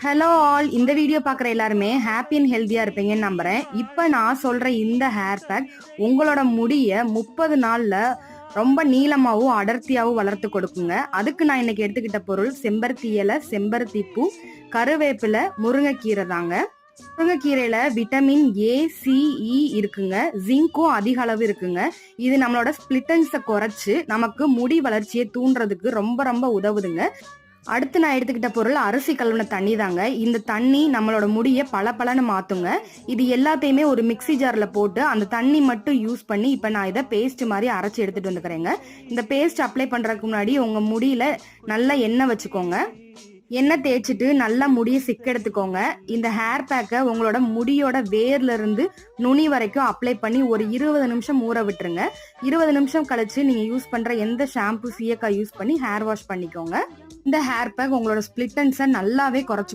Hello all இந்த video பார்க்குற எல்லாருமே ஹாப்பி அண்ட் ஹெல்த்தியாக இருப்பீங்கன்னு நம்புறேன். இப்போ நான் சொல்கிற இந்த ஹேர் பேக் உங்களோட முடியை முப்பது நாளில் ரொம்ப நீளமாகவும் அடர்த்தியாகவும் வளர்த்து கொடுக்குங்க. அதுக்கு நான் இன்னைக்கு எடுத்துக்கிட்ட பொருள் செம்பருத்தி இலை செம்பருத்தி பூ கருவேப்பிலை முருங்கைக்கீரை தாங்க. முருங்கைக்கீரையில விட்டமின் ஏ சிஇ இருக்குங்க. ஜிங்க்கும் அதிக அளவு இருக்குங்க. இது நம்மளோட ஸ்பிளிட்டன்ஸை குறைச்சு நமக்கு முடி வளர்ச்சியை தூண்டுறதுக்கு ரொம்ப ரொம்ப உதவுதுங்க. அடுத்து நான் எடுத்துக்கிட்ட பொருள் அரிசி கழுவின தண்ணி தாங்க. இந்த தண்ணி நம்மளோட முடியை பல மாற்றுங்க இது எல்லாத்தையுமே ஒரு மிக்ஸி ஜாரில் போட்டு அந்த தண்ணி மட்டும் யூஸ் பண்ணி இப்போ நான் இதை பேஸ்ட் மாதிரி அரைச்சி எடுத்துகிட்டு வந்துக்கிறேங்க. இந்த பேஸ்ட் அப்ளை பண்ணுறதுக்கு முன்னாடி உங்கள் முடியில நல்லா எண்ணெய் வச்சுக்கோங்க. எண்ணெய் தேய்ச்சிட்டு நல்லா முடியை சிக்க எடுத்துக்கோங்க. இந்த ஹேர் பேக்கை உங்களோட முடியோட வேர்ல இருந்து நுனி வரைக்கும் அப்ளை பண்ணி ஒரு இருபது நிமிஷம் ஊற விட்டுருங்க. இருபது நிமிஷம் கழிச்சு நீங்க யூஸ் பண்ற எந்த ஷாம்பு சீயக்காய் யூஸ் பண்ணி ஹேர் வாஷ் பண்ணிக்கோங்க. இந்த ஹேர் பேக் உங்களோட ஸ்பிளிட்டன்ஸை நல்லாவே குறைச்சி